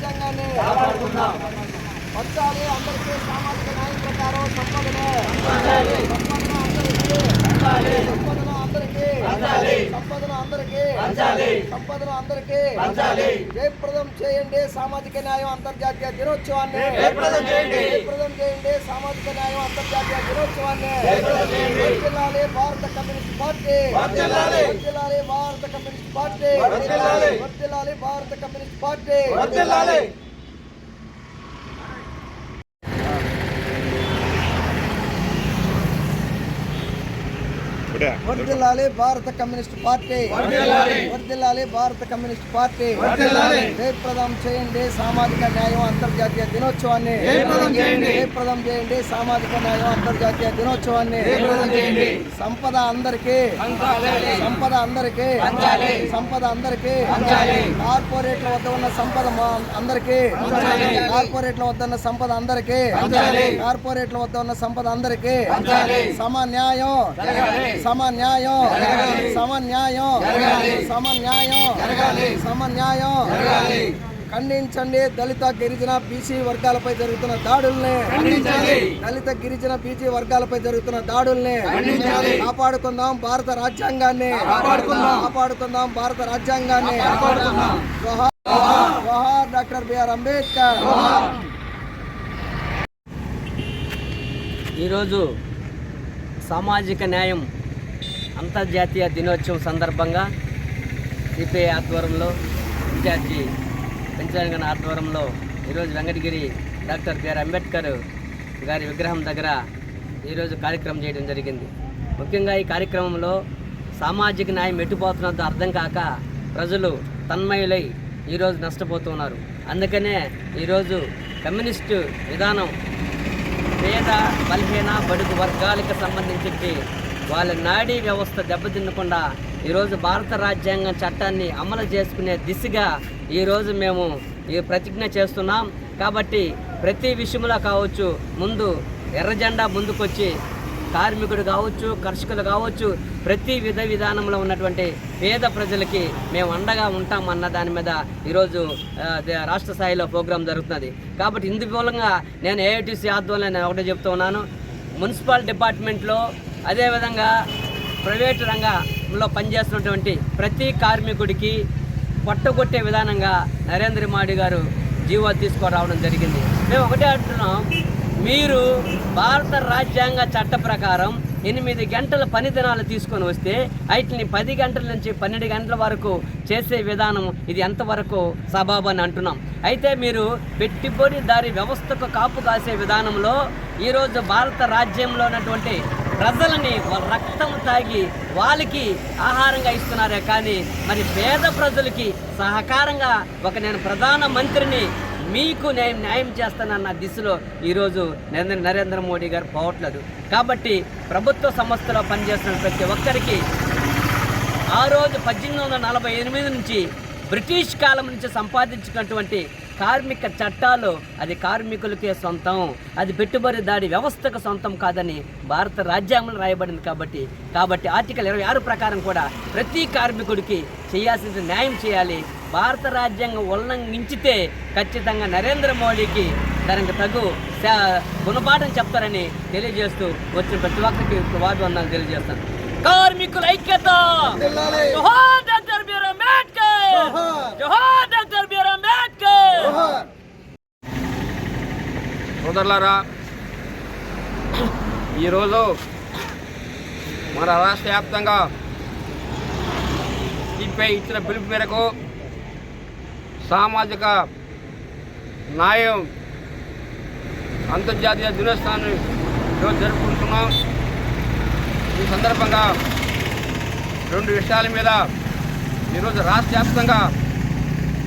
రాజ్యాంగాన్ని పంచాలి. అందరికీ సామాజిక న్యాయం ప్రకారం సంపదను. సంపదను అందరికీ. సంపదను. అందరికీ. సంపదను అందరికీ. జయప్రదం చేయండి సామాజిక న్యాయం అంతర్జాతీయ దినోత్సవాన్ని. జయప్రదం చేయండి. సామాజిక న్యాయం అంతర్జాతీయ దినోత్సవాన్ని. వర్ధిల్లాలి భారత కమ్యూనిస్ట్ పార్టీ. వర్ధిల్లాలి భారత కమ్యూనిస్ట్ పార్టీ. వర్ధిల్లాలి భారత కమ్యూనిస్ట్ పార్టీ. వర్ధిల్లాలి. వర్ధిల్లాలి భారత కమ్యూనిస్ట్ పార్టీ వర్ధిల్లాలి. వర్ధిల్లాలి భారత కమ్యూనిస్ట్ పార్టీ వర్ధిల్లాలి. జయప్రదం చేయండి సామాజిక న్యాయం అంతర్జాతీయ దినోత్సవాన్ని జయప్రదం చేయండి. సామాజిక న్యాయం అంతర్జాతీయ దినోత్సవాన్ని. సంపద అందరికీ పంచాలి. సంపద అందరికీ పంచాలి. సంపద అందరికీ పంచాలి. కార్పొరేట్ల వద్ద ఉన్న సంపద అందరికీ పంచాలి. కార్పొరేట్ల వద్ద ఉన్న సంపద అందరికీ పంచాలి. కార్పొరేట్ల వద్ద ఉన్న సంపద అందరికీ పంచాలి. సమన్యాయం. సమన్యాయం. సమన్యాయం. సమన్యాయం. సమన్యాయం. ఖండించండి దళిత గిరిజన బీసీ వర్గాలపై జరుగుతున్న దాడుల్ని. దళిత గిరిజన బీసీ వర్గాలపై జరుగుతున్న దాడుల్ని. కాపాడుకుందాం భారత రాజ్యాంగాన్ని కాపాడుకుందాం. కాపాడుకుందాం భారత రాజ్యాంగాన్ని డాక్టర్ బిఆర్ అంబేద్కర్ ఈరోజు సామాజిక న్యాయం అంతర్జాతీయ దినోత్సవం సందర్భంగా సిపిఐ ఆధ్వర్యంలో విద్యార్థి పెంచగన ఆధ్వర్యంలో ఈరోజు వెంకటగిరి డాక్టర్ బిఆర్ అంబేద్కర్ గారి విగ్రహం దగ్గర ఈరోజు కార్యక్రమం చేయడం జరిగింది. ముఖ్యంగా ఈ కార్యక్రమంలో సామాజిక న్యాయం ఎట్టుపోతున్నదో అర్థం కాక ప్రజలు తన్మయులై ఈరోజు నష్టపోతున్నారు. అందుకనే ఈరోజు కమ్యూనిస్టు విధానం పేద బలహీన బడుగు వర్గాలకు సంబంధించి వాళ్ళ నాడీ వ్యవస్థ దెబ్బతిన్నకుండా ఈరోజు భారత రాజ్యాంగం చట్టాన్ని అమలు చేసుకునే దిశగా ఈరోజు మేము ఈ ప్రతిజ్ఞ చేస్తున్నాం. కాబట్టి ప్రతి విషయంలో కావచ్చు ముందు ఎర్రజెండా ముందుకొచ్చి కార్మికుడు కావచ్చు కర్షకులు కావచ్చు ప్రతి విధ విధానంలో ఉన్నటువంటి పేద ప్రజలకి మేము అండగా ఉంటాం అన్న దాని మీద ఈరోజు రాష్ట్ర స్థాయిలో ప్రోగ్రాం జరుగుతున్నది. కాబట్టి ఇందు మూలంగా నేను ఏఐటీసీ ఆధ్వర్యంలో నేను ఒకటే చెప్తూ ఉన్నాను. మున్సిపల్ డిపార్ట్మెంట్లో అదేవిధంగా ప్రైవేటు రంగంలో పనిచేస్తున్నటువంటి ప్రతి కార్మికుడికి పట్టగొట్టే విధానంగా నరేంద్ర మోడీ గారు జీవో తీసుకురావడం జరిగింది. మేము ఒకటే అంటున్నాం మీరు భారత రాజ్యాంగ చట్ట ప్రకారం ఎనిమిది గంటల పని దినాలు తీసుకొని వస్తే వీటిని పది గంటల నుంచి పన్నెండు గంటల వరకు చేసే విధానం ఇది ఎంతవరకు సబాబు అని అంటున్నాం. అయితే మీరు పెట్టుబడిదారి వ్యవస్థకు కాపు కాసే విధానంలో ఈరోజు భారత రాజ్యంలో ఉన్నటువంటి ప్రజలని వాళ్ళ రక్తం తాగి వాళ్ళకి ఆహారంగా ఇస్తున్నారే కానీ మరి పేద ప్రజలకి సహకారంగా ఒక నేను ప్రధాన మంత్రిని మీకు న్యాయం న్యాయం చేస్తానన్న దిశలో ఈరోజు నరేంద్ర నరేంద్ర మోడీ గారు పోవట్లేదు. కాబట్టి ప్రభుత్వ సంస్థలో పనిచేస్తున్న ప్రతి ఒక్కరికి ఆ రోజు పద్దెనిమిది వందల నలభై ఎనిమిది నుంచి బ్రిటిష్ కాలం నుంచి సంపాదించినటువంటి కార్మిక చట్టాలు అది కార్మికులకే సొంతం. అది పెట్టుబడి దాడి వ్యవస్థకు సొంతం కాదని భారత రాజ్యాంగంలో రాయబడింది కాబట్టి కాబట్టి ఆర్టికల్ ఇరవై ఆరు ప్రకారం కూడా ప్రతి కార్మికుడికి చేయాల్సిన న్యాయం చేయాలి. భారత రాజ్యాంగం ఉల్లంఘించితే ఖచ్చితంగా నరేంద్ర మోడీకి దానికి తగు గుణపాఠం చెప్తారని తెలియజేస్తూ వచ్చిన ప్రతి ఒక్కరికి వాగ్వందనాలు తెలియజేస్తాను. కార్మికుల ఐక్యత. జోహార్ డాక్టర్ జోహార్. డాక్టర్ సోదరులారా ఈరోజు మన రాష్ట్ర వ్యాప్తంగా సిపిఐ ఇచ్చిన పిలుపు మేరకు సామాజిక న్యాయం అంతర్జాతీయ దినోత్సవాన్ని ఈరోజు జరుపుకుంటున్నాం. ఈ సందర్భంగా రెండు విషయాల మీద ఈరోజు రాష్ట్ర వ్యాప్తంగా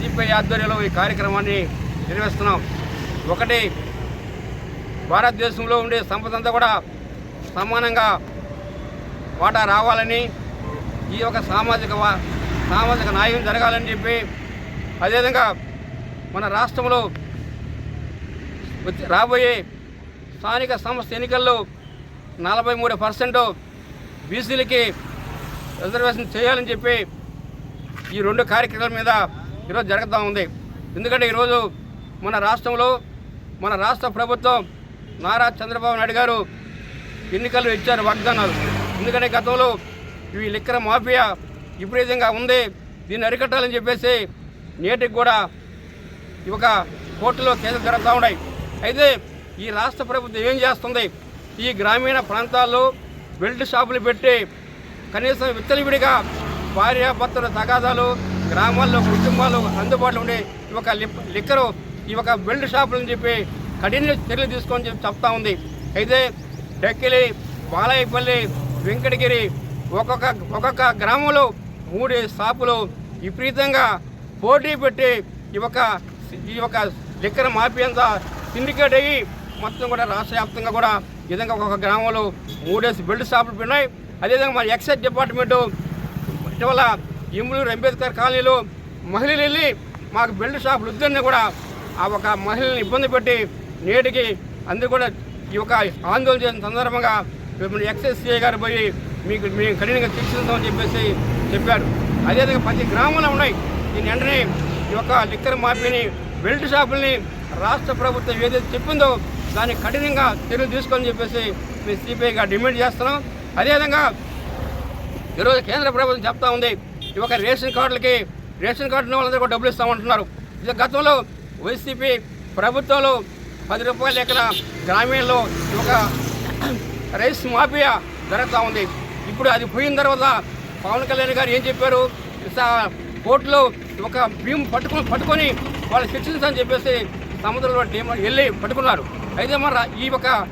సిపిఐ ఆధ్వర్యంలో ఈ కార్యక్రమాన్ని నిర్వహిస్తున్నాం. ఒకటి భారతదేశంలో ఉండే సంపద అంతా కూడా సమానంగా వాటా రావాలని ఈ యొక్క సామాజిక సామాజిక న్యాయం జరగాలని చెప్పి అదేవిధంగా మన రాష్ట్రంలో రాబోయే స్థానిక సంస్థ ఎన్నికల్లో నలభై మూడు పర్సెంట్ బీసీలకి రిజర్వేషన్ చేయాలని చెప్పి ఈ రెండు కార్యక్రమాల మీద ఈరోజు జరుగుతూ ఉంది. ఎందుకంటే ఈరోజు మన రాష్ట్రంలో మన రాష్ట్ర ప్రభుత్వం నారా చంద్రబాబు నాయుడు గారు ఎన్నికలు ఇచ్చారు వాగ్దానాలు. ఎందుకంటే గతంలో ఈ లిక్కర మాఫియా విపరీతంగా ఉంది. దీన్ని అరికట్టాలని చెప్పేసి నేటికి కూడా ఒక కోర్టులో కేసులు జరుగుతూ ఉన్నాయి. అయితే ఈ రాష్ట్ర ప్రభుత్వం ఏం చేస్తుంది? ఈ గ్రామీణ ప్రాంతాల్లో బెల్ట్ షాపులు పెట్టి కనీసం విత్తలివిడిగా భార్యాభర్తల తగాదాలు గ్రామాల్లో కుటుంబాలు అందుబాటులో ఉండే ఈ యొక్క లిప్- లిక్కరు ఈ యొక్క బెల్ట్ షాపులని చెప్పి కఠిన చర్యలు తీసుకొని చెప్పి చెప్తా ఉంది. అయితే డెక్కిలి బాలయ్యపల్లి వెంకటగిరి ఒక్కొక్క ఒక్కొక్క గ్రామంలో మూడు షాపులు విపరీతంగా పోటీ పెట్టి ఈ యొక్క ఈ యొక్క లిక్కర్ మాఫీ అంతా సిండికేట్ అయ్యి మొత్తం కూడా రాష్ట్ర వ్యాప్తంగా కూడా ఈ విధంగా ఒక్కొక్క గ్రామంలో మూడేసి బెల్ట్ షాపులు ఉన్నాయి అదేవిధంగా మన ఎక్సైజ్ డిపార్ట్మెంటు ఇటీవల ఇమ్లూరు అంబేద్కర్ కాలనీలో మహిళలు వెళ్ళి మాకు బెల్ట్ షాపులు వద్దని కూడా ఆ ఒక మహిళల్ని ఇబ్బంది పెట్టి నేటికి అందరూ కూడా ఈ యొక్క ఆందోళన చేసిన సందర్భంగా మిమ్మల్ని ఎక్సైజ్ గారు పోయి మీకు మేము కఠినంగా శిక్షిస్తామని చెప్పేసి చెప్పారు. అదేవిధంగా ప్రతి గ్రామంలో ఉన్నాయి. దీని వెంటనే ఈ యొక్క లిక్కర్ మాఫీని బెల్ట్ షాపుల్ని రాష్ట్ర ప్రభుత్వం ఏదైతే చెప్పిందో దాన్ని కఠినంగా చర్యలు తీసుకోవాలని చెప్పేసి మేము సిపిఐగా డిమాండ్ చేస్తున్నాం. అదేవిధంగా ఈరోజు కేంద్ర ప్రభుత్వం చెప్తా ఉంది. ఈ రేషన్ కార్డులకి రేషన్ కార్డు వాళ్ళందరూ కూడా డబ్బులు ఇస్తామంటున్నారు. ఇది గతంలో వైసీపీ ప్రభుత్వంలో పది రూపాయల ఎక్కడ గ్రామీణలో ఒక రైస్ మాఫియా జరుగుతూ ఉంది. ఇప్పుడు అది పోయిన తర్వాత పవన్ కళ్యాణ్ గారు ఏం చెప్పారు? కోర్టులో ఒక భీమ్ పట్టుకొని పట్టుకొని వాళ్ళు శిక్షించని చెప్పేసి సముద్రంలో డీమ- వెళ్ళి పట్టుకున్నారు. అయితే మరి ఈ ఒక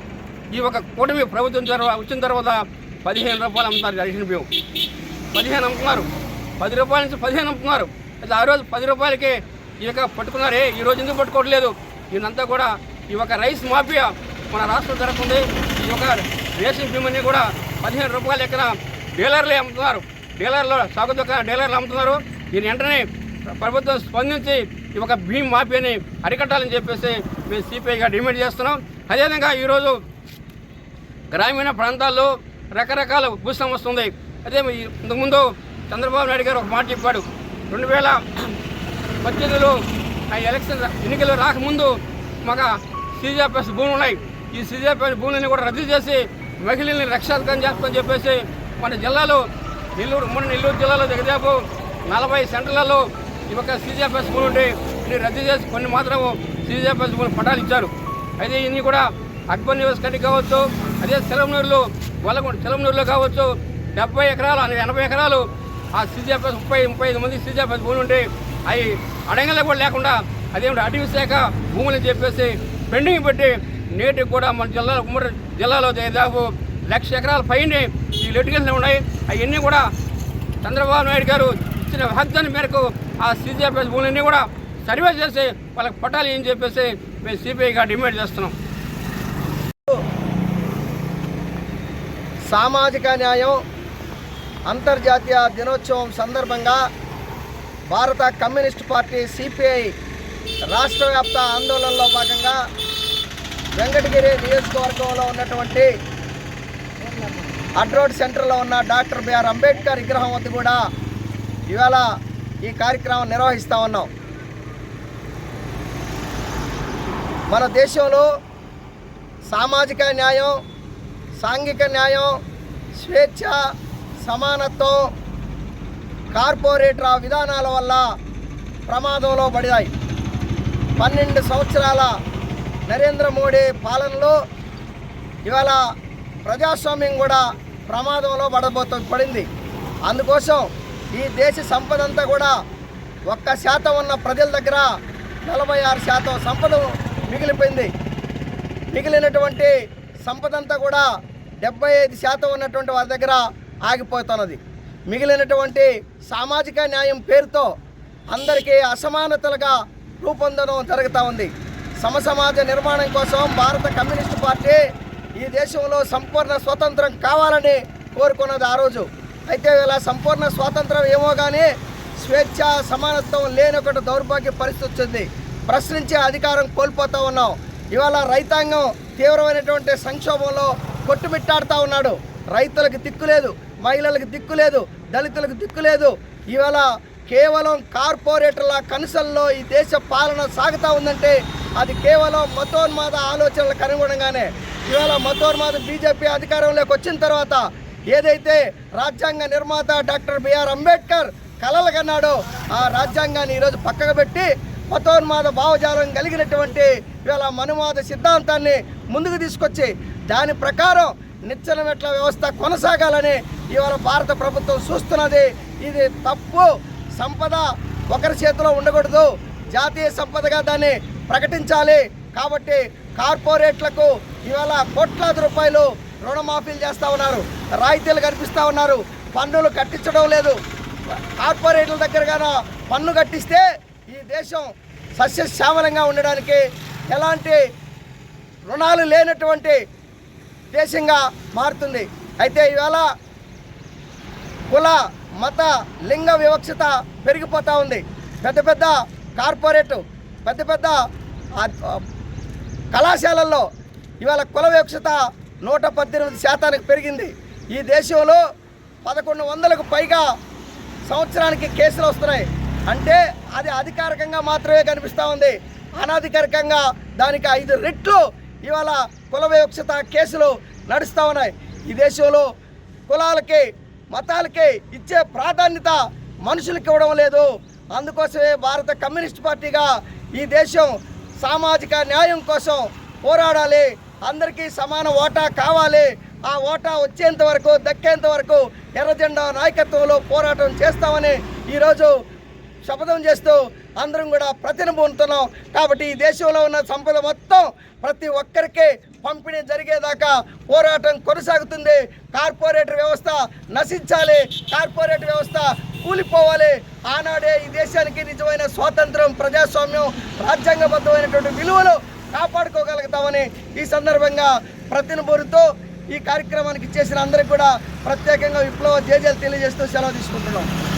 ఈ ఒక కూటమి ప్రభుత్వం తర్వాత వచ్చిన తర్వాత పదిహేను రూపాయలు అమ్ముతారు రేషన్ బియ్యం పదిహేను అమ్ముతున్నారు. పది రూపాయల నుంచి పదిహేను అమ్ముతున్నారు. అయితే ఆ రోజు పది రూపాయలకి ఈ యొక్క పట్టుకున్నారే. ఈ రోజు ఎందుకు పట్టుకోవట్లేదు? ఈయనంతా కూడా ఈ యొక్క రైస్ మాఫియా మన రాష్ట్రం జరుగుతుంది ఈ యొక్క రేషన్ బియ్యమని కూడా పదిహేను రూపాయల ఎక్కడ డీలర్లే అమ్ముతున్నారు. డీలర్లో సాగు దుకాణ డీలర్లు అమ్ముతున్నారు. దీని వెంటనే ప్రభుత్వం స్పందించి ఈ యొక్క భీమ్ మాఫియాని అరికట్టాలని చెప్పేసి మేము సిపిఐగా డిమాండ్ చేస్తున్నాం. అదేవిధంగా ఈరోజు గ్రామీణ ప్రాంతాల్లో రకరకాల భూ వస్తుంది. ఉంది అదే ఇంతకుముందు చంద్రబాబు నాయుడు గారు ఒక మాట చెప్పాడు. రెండు వేల పద్దెనిమిదిలో ఆ ఎలక్షన్ ఎన్నికలు రాకముందు మాకు సీజీఎఫ్ఎస్ భూములు ఉన్నాయి. ఈ సీజీఎఫ్ఎస్ భూములని కూడా రద్దు చేసి మహిళల్ని రక్షాధికం చేస్తామని చెప్పేసి మన జిల్లాలో నెల్లూరు మన నెల్లూరు జిల్లాలో దగ్గరదాపు నలభై సెంటర్లలో ఈ యొక్క సీజీఎఫ్ఎస్ భూములు ఉంటే ఇన్ని రద్దు చేసి కొన్ని మాత్రం సీజీఎఫ్ఎస్ భూములు పట్టాలు ఇచ్చారు. అయితే ఇన్ని కూడా అక్బర్ నివాస్ కావచ్చు అదే సెలవునూరులో వల్లగొండ సెలవునూరులో కావచ్చు డెబ్బై ఎకరాలు అని ఎనభై ఎకరాలు ఆ సీజీఎఫ్ఎస్ ముప్పై ముప్పై ఐదు మంది సీజీఎఫ్ఎస్ భూములు ఉండే అవి అడంగలు కూడా లేకుండా అదేమిటి అటవీ శాఖ భూములని చెప్పేసి పెండింగ్ పెట్టి నేటికి కూడా మన జిల్లాలో ఉమ్మడి జిల్లాలో దాదాపు లక్ష ఎకరాల పైనే ఈ లెటికల్స్ ఉన్నాయి. అవన్నీ కూడా చంద్రబాబు నాయుడు గారు ఇచ్చిన వాగ్దానం మేరకు ఆ సీజీఎఫ్ఎస్ భూములన్నీ కూడా సర్వే చేసి వాళ్ళకి పట్టాలి అని చెప్పేసి మేము సిపిఐగా డిమాండ్ చేస్తున్నాం. సామాజిక న్యాయం అంతర్జాతీయ దినోత్సవం సందర్భంగా భారత కమ్యూనిస్ట్ పార్టీ సిపిఐ రాష్ట్ర వ్యాప్త ఆందోళనలో భాగంగా వెంకటగిరి నియోజకవర్గంలో ఉన్నటువంటి అడ్రోడ్ సెంటర్లో ఉన్న డాక్టర్ బిఆర్ అంబేద్కర్ విగ్రహం వద్ద కూడా ఇవాళ ఈ కార్యక్రమం నిర్వహిస్తూ ఉన్నాం. మన దేశంలో సామాజిక న్యాయం సాంఘిక న్యాయం స్వేచ్ఛ సమానత్వం కార్పొరేటర్ విధానాల వల్ల ప్రమాదంలో పడినాయి. పన్నెండు సంవత్సరాల నరేంద్ర మోడీ పాలనలో ఇవాళ ప్రజాస్వామ్యం కూడా ప్రమాదంలో పడబోతు పడింది. అందుకోసం ఈ దేశ సంపద అంతా కూడా ఒక్క శాతం ఉన్న ప్రజల దగ్గర నలభై ఆరు శాతం సంపద మిగిలిపోయింది. మిగిలినటువంటి సంపద అంతా కూడా డెబ్బై ఐదు శాతం ఉన్నటువంటి వారి దగ్గర ఆగిపోతున్నది. మిగిలినటువంటి సామాజిక న్యాయం పేరుతో అందరికీ అసమానతలుగా రూపొందడం జరుగుతూ ఉంది. సమసమాజ నిర్మాణం కోసం భారత కమ్యూనిస్టు పార్టీ ఈ దేశంలో సంపూర్ణ స్వతంత్రం కావాలని కోరుకున్నది ఆ రోజు. అయితే ఇలా సంపూర్ణ స్వాతంత్రం ఏమో కానీ స్వేచ్ఛ సమానత్వం లేని ఒకటి దౌర్భాగ్య పరిస్థితి వచ్చింది. ప్రశ్నించే అధికారం కోల్పోతూ ఉన్నాం. ఇవాళ రైతాంగం తీవ్రమైనటువంటి సంక్షోభంలో కొట్టుమిట్టాడుతూ ఉన్నాడు. రైతులకు దిక్కు లేదు. మహిళలకు దిక్కు లేదు దళితులకు దిక్కు లేదు. ఇవాళ కేవలం కార్పొరేటర్ల కనుసల్లో ఈ దేశ పాలన సాగుతూ ఉందంటే అది కేవలం మతోన్మాద ఆలోచనలకు అనుగుణంగానే. ఇవాళ మతోన్మాద బీజేపీ అధికారంలోకి వచ్చిన తర్వాత ఏదైతే రాజ్యాంగ నిర్మాత డాక్టర్ బిఆర్ అంబేద్కర్ కలలు కన్నాడో ఆ రాజ్యాంగాన్ని ఈరోజు పక్కకు పెట్టి మతోన్మాద భావజాలం కలిగినటువంటి ఇవాళ మనుమాద సిద్ధాంతాన్ని ముందుకు తీసుకొచ్చి దాని ప్రకారం నిచ్చెన మెట్ల వ్యవస్థ కొనసాగాలని ఇవాళ భారత ప్రభుత్వం చూస్తున్నది. ఇది తప్పు సంపద ఒకరి చేతిలో ఉండకూడదు. జాతీయ సంపదగా దాన్ని ప్రకటించాలి. కాబట్టి కార్పొరేట్లకు ఇవాళ కోట్లాది రూపాయలు రుణమాఫీలు చేస్తూ ఉన్నారు. రాయితీలు కనిపిస్తూ ఉన్నారు. పన్నులు కట్టించడం లేదు. కార్పొరేట్ల దగ్గరగాన పన్ను కట్టిస్తే ఈ దేశం సస్యశ్యామలంగా ఉండడానికి ఎలాంటి రుణాలు లేనటువంటి దేశంగా మారుతుంది. అయితే ఇవాళ కుల మత లింగ వివక్షత పెరిగిపోతూ ఉంది. పెద్ద పెద్ద కార్పొరేట్ పెద్ద పెద్ద కళాశాలల్లో ఇవాళ కుల వివక్షత నూట పద్దెనిమిది శాతానికి పెరిగింది. ఈ దేశంలో పదకొండు వందలకు పైగా సంవత్సరానికి కేసులు వస్తున్నాయి. అంటే అది అధికారికంగా మాత్రమే కనిపిస్తూ ఉంది. అనధికారికంగా దానికి ఐదు రెట్లు ఇవాళ కుల వివక్షత కేసులు నడుస్తూ ఉన్నాయి. ఈ దేశంలో కులాలకి మతాలకి ఇచ్చే ప్రాధాన్యత మనుషులకు ఇవ్వడం లేదు. అందుకోసమే భారత కమ్యూనిస్ట్ పార్టీగా ఈ దేశం సామాజిక న్యాయం కోసం పోరాడాలి. అందరికీ సమాన ఓటా కావాలి. ఆ ఓటా వచ్చేంత వరకు దక్కేంత వరకు ఎర్రజెండా నాయకత్వంలో పోరాటం చేస్తామని ఈరోజు శపథం చేస్తూ అందరం కూడా ప్రతినబూతున్నాం కాబట్టి ఈ దేశంలో ఉన్న సంపద మొత్తం ప్రతి ఒక్కరికి పంపిణీ జరిగేదాకా పోరాటం కొనసాగుతుంది. కార్పొరేటర్ వ్యవస్థ నశించాలి. కార్పొరేట్ వ్యవస్థ కూలిపోవాలి. ఆనాడే ఈ దేశానికి నిజమైన స్వాతంత్రం ప్రజాస్వామ్యం రాజ్యాంగబద్ధమైనటువంటి విలువలు కాపాడుకోగలుగుతామని ఈ సందర్భంగా ప్రతినబూరుతో ఈ కార్యక్రమానికి చేసిన అందరికి కూడా ప్రత్యేకంగా విప్లవ జేజేలు తెలియజేస్తూ సెలవు తీసుకుంటున్నాం.